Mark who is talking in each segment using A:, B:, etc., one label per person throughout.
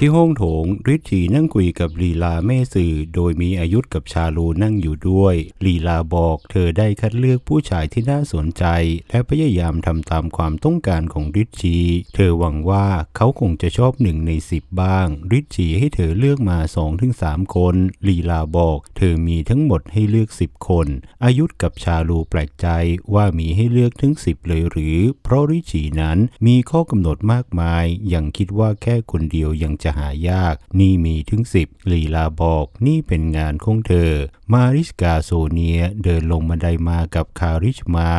A: ที่ห้องโถงฤทธีนั่งคุยกับลีลาแม่สื่อ โดยมีอายุกับชาลูนั่งอยู่ด้วย ลีลาบอกเธอได้คัดเลือกผู้ชายที่น่าสนใจ และพยายามทำตามความต้องการของฤทธีเธอหวังว่าเขาคงจะชอบหนึ่งในสิบบ้างฤทธีให้เธอเลือกมาสองถึงสามคน ลีลาบอก เธอมีทั้งหมดให้เลือกสิบคน อายุกับชาลูแปลกใจว่ามีให้เลือกถึงสิบเลยหรือ เพราะฤทธีนั้นมีข้อกำหนดมากมายยังคิดว่าแค่คนเดียวยังจะจะหายาก นี่มีถึงสิบลีลาบอกนี่เป็นงานของเธอ มาริสกาโซเนียเดินลงบันไดมากับคาริชมา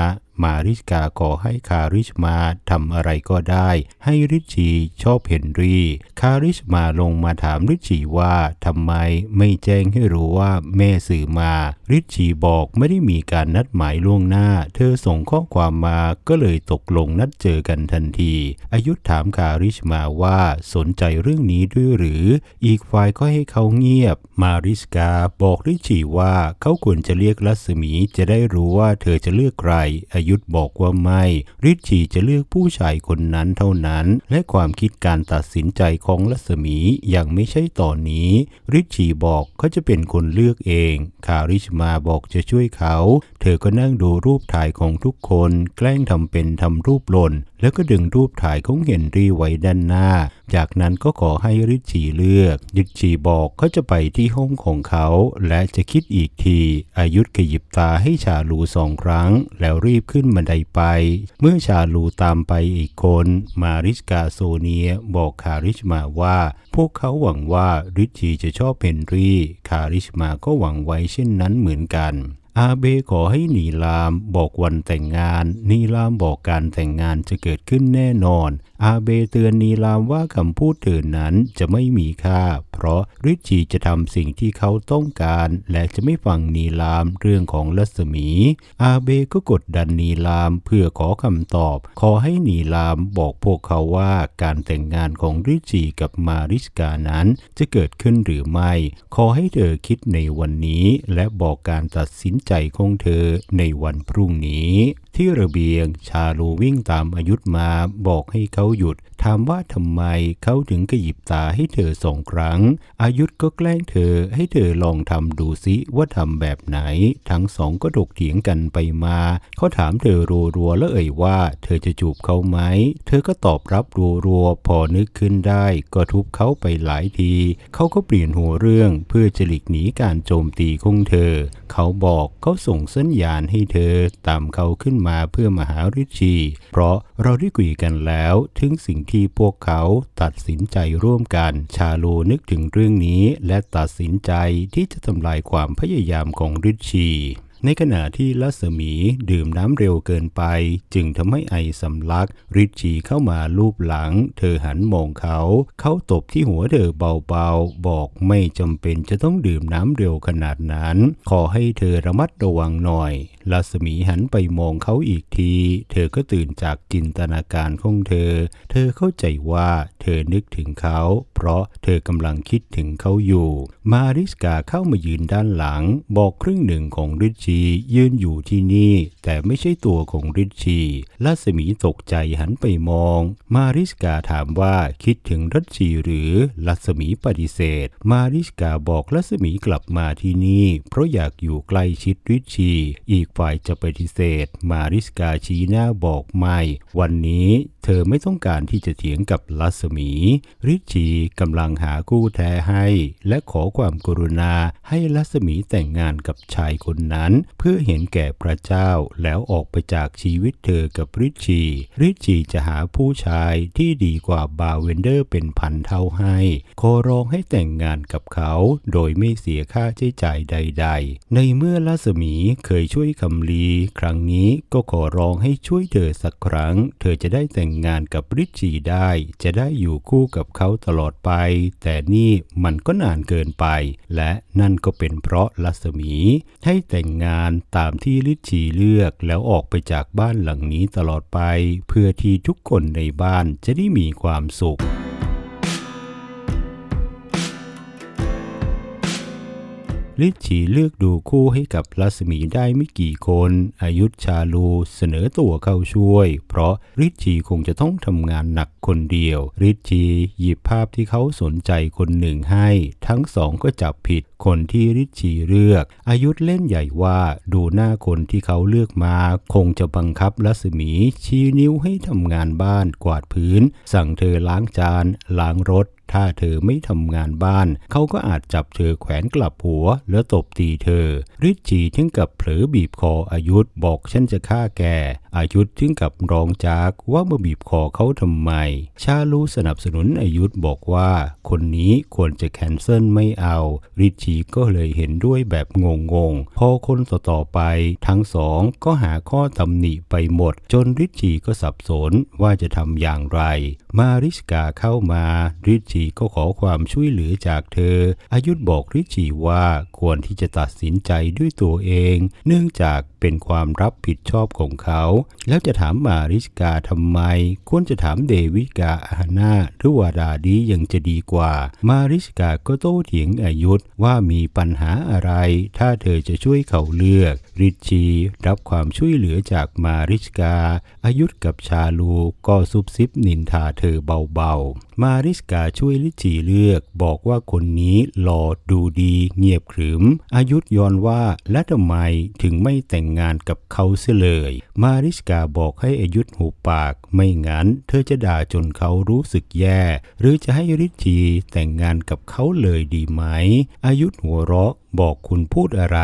A: มาริสกาขอให้คาริชมาทำอะไรก็ได้ ให้ริชีชอบเฮนรีคาริชมาลงมาถามริชีว่าทำไมไม่แจ้งให้รู้ว่าแม่สื่อมาริชีบอกไม่ได้มีการนัดหมายล่วงหน้า เธอส่งข้อความมาก็เลยตกลงนัดเจอกันทันที อายุถามคาริชมาว่าสนใจเรื่องนี้ด้วยหรือ อีกฝ่ายก็ให้เขาเงียบ มาริสกาบอกริชีว่าเขาควรจะเรียกรัศมีจะได้รู้ว่าเธอจะเลือกใครอายุทธบอกว่าไม่ริชชีจะเลือกผู้ชายคนนั้นเท่านั้น และความคิดการตัดสินใจของรัศมียังไม่ใช่ตอนนี้ริชชีบอกเขาจะเป็นคนเลือกเอง คาริชมาบอกจะช่วยเขา เธอก็นั่งดูรูปถ่ายของทุกคน แกล้งทำเป็นทำรูปหล่น แล้วก็ดึงรูปถ่ายของเฮนรี่ไว้ด้านหน้า จากนั้นก็ขอให้ริชชีเลือกริชชีบอกเขาจะไปที่ห้องของเขา และจะคิดอีกที อายุธขยิบตาให้ชาลูสองครั้ง แล้วรีบขึ้นบันไดไป เมื่อชาลูตามไปอีกคน มาริสกาโซเนียบอกคาริชมาว่า พวกเขาหวังว่าริชชีจะชอบเฮนรี่ คาริชมาก็หวังไว้เช่นนั้นเหมือนกันอาเบขอให้นีลามบอกวันแต่งงาน นีลามบอกการแต่งงานจะเกิดขึ้นแน่นอน อาเบเตือนนีลามว่าคำพูดเธอนั้นจะไม่มีค่า เพราะริชชีจะทำสิ่งที่เขาต้องการ และจะไม่ฟังนีลามเรื่องของรัศมี อาเบก็กดดันนีลามเพื่อขอคำตอบ ขอให้นีลามบอกพวกเขาว่าการแต่งงานของริชชีกับมาริสกานั้นจะเกิดขึ้นหรือไม่ ขอให้เธอคิดในวันนี้ และบอกการตัดสินใจของเธอในวันพรุ่งนี้ ที่ระเบียงชาลูวิ่งตามอายุธมาบอกให้เขาหยุด ถามว่าทำไมเขาถึงกระยิบตาให้เธอสองครั้งอายุธก็แกล้งเธอให้เธอลองทำดูซิว่าทำแบบไหน ทั้งสองก็ถกเถียงกันไปมา เขาถามเธอรัวๆแล้วเอ่ยว่า เธอจะจูบเขาไหม เธอก็ตอบรับรัวๆพอนึกขึ้นได้ ก็ทุบเขาไปหลายที เขาก็เปลี่ยนหัวเรื่องเพื่อจะหลีกหนีการโจมตีของเธอ เขาบอกเขาส่งสัญญาณให้เธอตามเขาขึ้นมาเพื่อมาหาริชีเพราะเราได้คุยกันแล้ว ถึงสิ่งที่พวกเขาตัดสินใจร่วมกัน ชาโลนึกถึงเรื่องนี้และตัดสินใจที่จะทำลายความพยายามของริชชี ในขณะที่รัศมีดื่มน้ำเร็วเกินไป จึงทำให้ไอสำลักริชชีเข้ามาลูบหลัง เธอหันมองเขา เขาตบที่หัวเธอเบาๆ บอกไม่จำเป็นจะต้องดื่มน้ำเร็วขนาดนั้น ขอให้เธอระมัดระวังหน่อยรัศมีหันไปมองเขาอีกที เธอก็ตื่นจากจินตนาการของเธอ เธอเข้าใจว่าเธอนึกถึงเขา เพราะเธอกำลังคิดถึงเขาอยู่ มาริสกาเข้ามายืนด้านหลัง บอกครึ่งหนึ่งของริชชียืนอยู่ที่นี่ แต่ไม่ใช่ตัวของริชชีรัศมีตกใจหันไปมอง มาริสกาถามว่าคิดถึงริชชีหรือรัศมีปฏิเสธ มาริสกาบอกรัศมีกลับมาที่นี่ เพราะอยากอยู่ใกล้ชิดริชชี อีกฝ่ายจะปฏิเสธ มาริสกาชี้หน้าบอกไม่ วันนี้เธอไม่ต้องการที่จะเถียงกับรัศมีริชชีกำลังหาคู่แท้ให้ และขอความกรุณาให้รัศมีแต่งงานกับชายคนนั้นเพื่อเห็นแก่พระเจ้าแล้วออกไปจากชีวิตเธอกับริชชีริชชีจะหาผู้ชายที่ดีกว่าบาเวนเดอร์เป็นพันเท่าให้ขอร้องให้แต่งงานกับเขาโดยไม่เสียค่าใช้จ่ายใด ๆ ในเมื่อรัศมีเคยช่วยคำลี ครั้งนี้ก็ขอร้องให้ช่วยเธอสักครั้ง เธอจะได้แต่งงานกับริชชีได้ จะได้อยู่คู่กับเขาตลอดไป แต่นี่มันก็นานเกินไป และนั่นก็เป็นเพราะรัศมีให้แต่งงานตามที่ลิชชีเลือกแล้วออกไปจากบ้านหลังนี้ตลอดไป เพื่อที่ทุกคนในบ้านจะได้มีความสุข ลิชีเลือกดูคู่ให้กับรัศมีได้ไม่กี่คน อายุชาลูเสนอตัวเข้าช่วย เพราะริชีคงจะต้องทำงานหนักคนเดียวริชีหยิบภาพที่เขาสนใจคนหนึ่งให้ ทั้งสองก็จับผิดคนที่ริชีเลือก อายุเล่นใหญ่ว่าดูหน้าคนที่เขาเลือกมา คงจะบังคับรัศมีชี้นิ้วให้ทำงานบ้านกวาดพื้น สั่งเธอล้างจานล้างรถ ถ้าเธอไม่ทำงานบ้าน เขาก็อาจจับเธอแขวนกลับหัว แล้วตบตีเธอริชชีถึงกับเผลอบีบคออายุธบอกฉันจะฆ่าแกอายุธถึงกับร้องจากว่ามาบีบคอเขาทำไม ชาลูสนับสนุนอายุธบอกว่า คนนี้ควรจะแคนเซิลไม่เอา ริชีก็เลยเห็นด้วยแบบงงๆ พอคนต่อๆไป ทั้งสองก็หาข้อตำหนิไปหมด จนริชีก็สับสนว่าจะทำอย่างไร มาริสกาเข้ามา ริชีก็ขอความช่วยเหลือจากเธอ อายุธบอกริชชีว่าควรที่จะตัดสินใจด้วยตัวเอง เนื่องจากเป็นความรับผิดชอบของเขา แล้วจะถามมาริสกาทำไม ควรจะถามเดวิกาอาฮานาหรือวาดาดียังจะดีกว่า มาริสกาก็โต้เถียงอายุธว่ามีปัญหาอะไร ถ้าเธอจะช่วยเขาเลือก ริชชีรับความช่วยเหลือจากมาริสกา อายุธกับชาลูก็ซุบซิบนินทาเธอเบาๆ มาริสกาช่วยริชีเลือก บอกว่าคนนี้หล่อดูดี เงียบขรึม อายุธย้อนว่าและทำไมถึงไม่แต่งงานกับเขาเสียเลย มาริสกาบอกให้อายุธหูปาก ไม่งั้นเธอจะด่าจนเขารู้สึกแย่ หรือจะให้ริชชีแต่งงานกับเขาเลยดีไหม อายุธหัวเราะบอกคุณพูดอะไร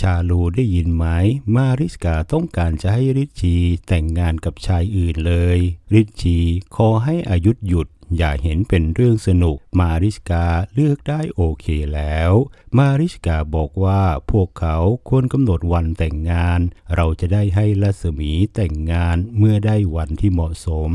A: ชาลูได้ยินไหม มาริสกาต้องการจะให้ริชชีแต่งงานกับชายอื่นเลย ริชชีขอให้อายุธหยุด อย่าเห็นเป็นเรื่องสนุกมาริสกาเลือกได้โอเคแล้ว มาริสกาบอกว่าพวกเขาควรกำหนดวันแต่งงาน เราจะได้ให้รัศมีแต่งงานเมื่อได้วันที่เหมาะสม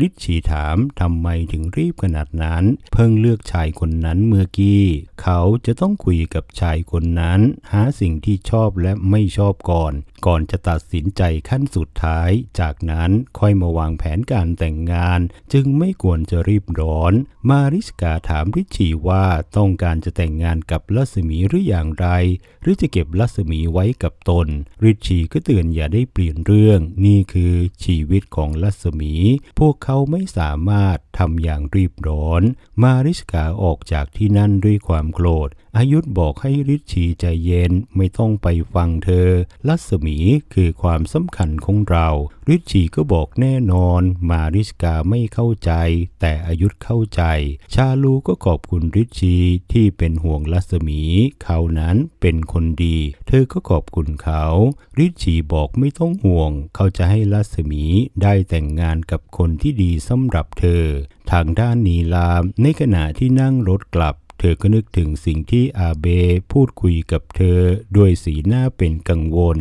A: ริชชีถามทำไมถึงรีบขนาดนั้น เพิ่งเลือกชายคนนั้นเมื่อกี้ เขาจะต้องคุยกับชายคนนั้น หาสิ่งที่ชอบและไม่ชอบก่อน ก่อนจะตัดสินใจขั้นสุดท้าย จากนั้นค่อยมาวางแผนการแต่งงาน จึงไม่ควรจะรีีบร้อน มาริสกาถามริชชีว่าต้องการจะแต่งงานกับลัสมีหรืออย่างไร หรือจะเก็บลัสมีไว้กับตน ริชชีก็เตือนอย่าได้เปลี่ยนเรื่อง นี่คือชีวิตของลัสมี พวกเขาไม่สามารถทำอย่างรีบร้อน มาริสกาออกจากที่นั่นด้วยความโกรธ อายุธบอกให้ริชชีใจเย็นไม่ต้องไปฟังเธอรัศมีคือความสำคัญของเราริชชีก็บอกแน่นอน มาริสกาไม่เข้าใจ แต่อายุธเข้าใจ ชาลูก็ขอบคุณริชชีที่เป็นห่วงรัศมีเขานั้นเป็นคนดี เธอก็ขอบคุณเขาริชชีบอกไม่ต้องห่วง เขาจะให้รัศมีได้แต่งงานกับคนที่ดีสำหรับเธอ ทางด้านนีลามในขณะที่นั่งรถกลับ อก็นึกถึงสิ่งที่อาเบพูดคุยกับเธอด้วยสีหน้าเป็นกังวล